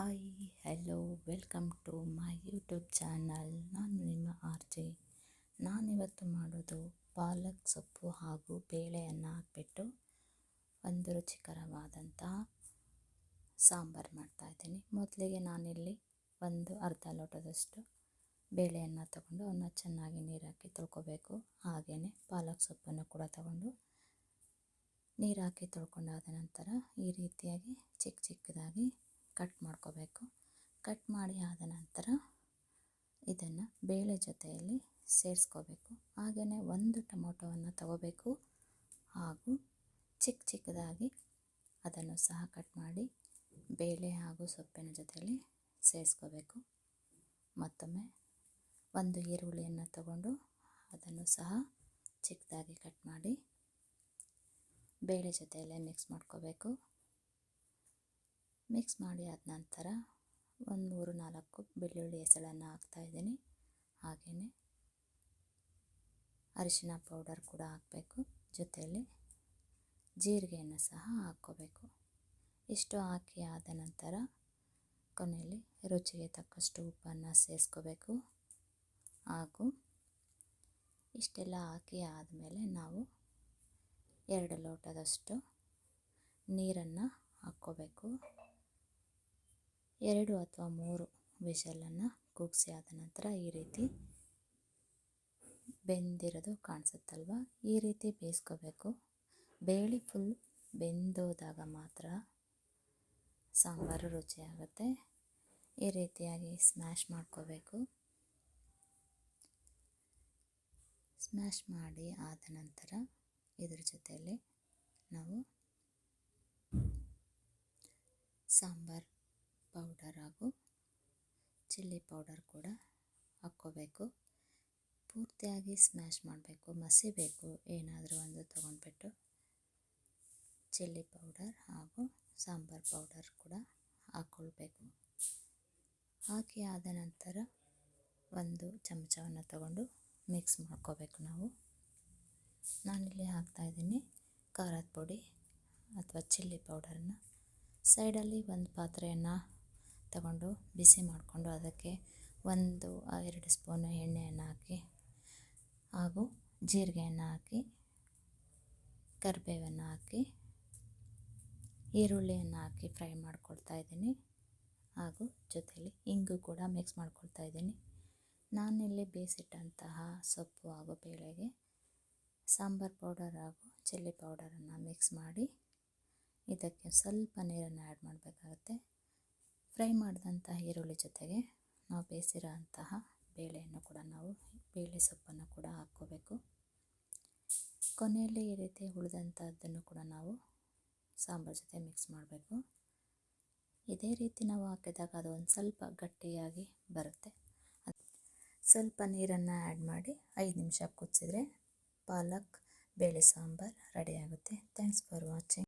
Hi hello welcome to my YouTube channel ನಾನು ನಿಮ್ಮ R J. ನಾನಿವತ್ತು ಮಾಡೋದು ಪಾಲಕ್ ಸೊಪ್ಪು ಹಾಗೂ ಬೇಳೆಯನ್ನು ಹಾಕ್ಬಿಟ್ಟು ಒಂದು ರುಚಿಕರವಾದಂತಹ ಸಾಂಬಾರು ಮಾಡ್ತಾಯಿದ್ದೀನಿ ಮೊದಲಿಗೆ ನಾನಿಲ್ಲಿ ಒಂದು ಅರ್ಧ ಲೋಟದಷ್ಟು ಬೇಳೆಯನ್ನು ತಗೊಂಡು ಅವನ್ನ ಚೆನ್ನಾಗಿ ನೀರು ಹಾಕಿ ತೊಳ್ಕೊಬೇಕು. ಹಾಗೆಯೇ ಪಾಲಕ್ ಸೊಪ್ಪನ್ನು ಕೂಡ ತಗೊಂಡು ನೀರು ಹಾಕಿ ತೊಳ್ಕೊಂಡಾದ ನಂತರ ಈ ರೀತಿಯಾಗಿ ಚಿಕ್ಕ ಚಿಕ್ಕದಾಗಿ ಕಟ್ ಮಾಡ್ಕೋಬೇಕು. ಕಟ್ ಮಾಡಿ ಆದ ನಂತರ ಇದನ್ನು ಬೇಳೆ ಜೊತೆಯಲ್ಲಿ ಸೇರಿಸ್ಕೋಬೇಕು. ಹಾಗೆಯೇ ಒಂದು ಟೊಮೊಟೊವನ್ನು ತಗೋಬೇಕು. ಹಾಗೂ ಚಿಕ್ಕ ಚಿಕ್ಕದಾಗಿ ಅದನ್ನು ಸಹ ಕಟ್ ಮಾಡಿ ಬೇಳೆ ಹಾಗೂ ಸೊಪ್ಪಿನ ಜೊತೆಯಲ್ಲಿ ಸೇರಿಸ್ಕೋಬೇಕು. ಮತ್ತೊಮ್ಮೆ ಒಂದು ಈರುಳ್ಳಿಯನ್ನು ತಗೊಂಡು ಅದನ್ನು ಸಹ ಚಿಕ್ಕದಾಗಿ ಕಟ್ ಮಾಡಿ ಬೇಳೆ ಜೊತೆಯಲ್ಲೇ ಮಿಕ್ಸ್ ಮಾಡ್ಕೋಬೇಕು. ಮಿಕ್ಸ್ ಮಾಡಿ ಆದ ನಂತರ ಒಂದು ಮೂರು ನಾಲ್ಕು ಬೆಳ್ಳುಳ್ಳಿ ಹೆಸಳನ್ನು ಹಾಕ್ತಾಯಿದ್ದೀನಿ ಹಾಗೆಯೇ ಅರಿಶಿನ ಪೌಡರ್ ಕೂಡ ಹಾಕಬೇಕು. ಜೊತೆಯಲ್ಲಿ ಜೀರಿಗೆಯನ್ನು ಸಹ ಹಾಕ್ಕೋಬೇಕು. ಇಷ್ಟು ಹಾಕಿ ಆದ ನಂತರ ಕೊನೆಯಲ್ಲಿ ರುಚಿಗೆ ತಕ್ಕಷ್ಟು ಉಪ್ಪನ್ನು ಸೇರಿಸ್ಕೋಬೇಕು ಹಾಗೂ ಇಷ್ಟೆಲ್ಲ ಹಾಕಿ ಆದಮೇಲೆ ನಾವು ಎರಡು ಲೋಟದಷ್ಟು ನೀರನ್ನು ಹಾಕ್ಕೋಬೇಕು. ಎರಡು ಅಥವಾ ಮೂರು ವಿಷಲನ್ನು ಕೂಗಿಸಿ ಆದ ನಂತರ ಈ ರೀತಿ ಬೆಂದಿರೋದು ಕಾಣಿಸುತ್ತಲ್ವ? ಈ ರೀತಿ ಬೇಯಿಸ್ಕೋಬೇಕು. ಬೇಳೆ ಫುಲ್ ಬೆಂದೋದಾಗ ಮಾತ್ರ ಸಾಂಬಾರು ರುಚಿಯಾಗುತ್ತೆ. ಈ ರೀತಿಯಾಗಿ ಸ್ಮ್ಯಾಶ್ ಮಾಡ್ಕೋಬೇಕು. ಸ್ಮ್ಯಾಶ್ ಮಾಡಿ ಆದ ನಂತರ ಇದ್ರ ಜೊತೆಯಲ್ಲಿ ನಾವು ಸಾಂಬಾರು ಪೌಡರ್ ಹಾಗೂ ಚಿಲ್ಲಿ ಪೌಡರ್ ಕೂಡ ಹಾಕ್ಕೋಬೇಕು. ಪೂರ್ತಿಯಾಗಿ ಸ್ಮ್ಯಾಶ್ ಮಾಡಬೇಕು, ಮಸಿಬೇಕು, ಏನಾದರೂ ಒಂದು ತೊಗೊಂಡ್ಬಿಟ್ಟು ಚಿಲ್ಲಿ ಪೌಡರ್ ಹಾಗೂ ಸಾಂಬಾರ್ ಪೌಡರ್ ಕೂಡ ಹಾಕ್ಕೊಳ್ಬೇಕು. ಹಾಕಿ ಆದ ನಂತರ ಒಂದು ಚಮಚವನ್ನು ತಗೊಂಡು ಮಿಕ್ಸ್ ಮಾಡ್ಕೋಬೇಕು ನಾವು. ನಾನಿಲ್ಲಿ ಹಾಕ್ತಾಯಿದ್ದೀನಿ ಖಾರದ ಪುಡಿ ಅಥವಾ ಚಿಲ್ಲಿ ಪೌಡರನ್ನು ಸೈಡಲ್ಲಿ ಒಂದು ಪಾತ್ರೆಯನ್ನು ತಗೊಂಡು ಬಿಸಿ ಮಾಡಿಕೊಂಡು ಅದಕ್ಕೆ ಒಂದು ಎರಡು ಸ್ಪೂನು ಎಣ್ಣೆಯನ್ನು ಹಾಕಿ ಹಾಗೂ ಜೀರಿಗೆಯನ್ನು ಹಾಕಿ, ಕರಿಬೇವನ್ನು ಹಾಕಿ, ಈರುಳ್ಳಿಯನ್ನು ಹಾಕಿ ಫ್ರೈ ಮಾಡ್ಕೊಳ್ತಾ ಇದ್ದೀನಿ. ಹಾಗೂ ಜೊತೆಯಲ್ಲಿ ಇಂಗು ಕೂಡ ಮಿಕ್ಸ್ ಮಾಡ್ಕೊಳ್ತಾ ಇದ್ದೀನಿ. ನಾನಿಲ್ಲಿ ಬೇಯಿಸಿಟ್ಟಂತಹ ಸೊಪ್ಪು ಹಾಗೂ ಬೇಳೆಗೆ ಸಾಂಬಾರು ಪೌಡರ್ ಹಾಗೂ ಚಿಲ್ಲಿ ಪೌಡರನ್ನು ಮಿಕ್ಸ್ ಮಾಡಿ ಇದಕ್ಕೆ ಸ್ವಲ್ಪ ನೀರನ್ನು ಆ್ಯಡ್ ಮಾಡಬೇಕಾಗುತ್ತೆ. ಫ್ರೈ ಮಾಡಿದಂತಹ ಈರುಳ್ಳಿ ಜೊತೆಗೆ ನಾವು ಬೇಯಿಸಿರೋ ಅಂತಹ ಬೇಳೆಯನ್ನು ಕೂಡ ನಾವು, ಬೇಳೆ ಸೊಪ್ಪನ್ನು ಕೂಡ ಹಾಕ್ಕೋಬೇಕು. ಕೊನೆಯಲ್ಲಿ ಈ ರೀತಿ ಉಳಿದಂಥದ್ದನ್ನು ಕೂಡ ನಾವು ಸಾಂಬಾರು ಜೊತೆ ಮಿಕ್ಸ್ ಮಾಡಬೇಕು. ಇದೇ ರೀತಿ ನಾವು ಹಾಕಿದಾಗ ಅದು ಒಂದು ಸ್ವಲ್ಪ ಗಟ್ಟಿಯಾಗಿ ಬರುತ್ತೆ. ಸ್ವಲ್ಪ ನೀರನ್ನು ಆ್ಯಡ್ ಮಾಡಿ ಐದು ನಿಮಿಷ ಕುದಿಸಿದ್ರೆ ಪಾಲಕ್, ಬೇಳೆ ಸಾಂಬಾರು ರೆಡಿಯಾಗುತ್ತೆ ಥ್ಯಾಂಕ್ಸ್ ಫಾರ್ ವಾಚಿಂಗ್.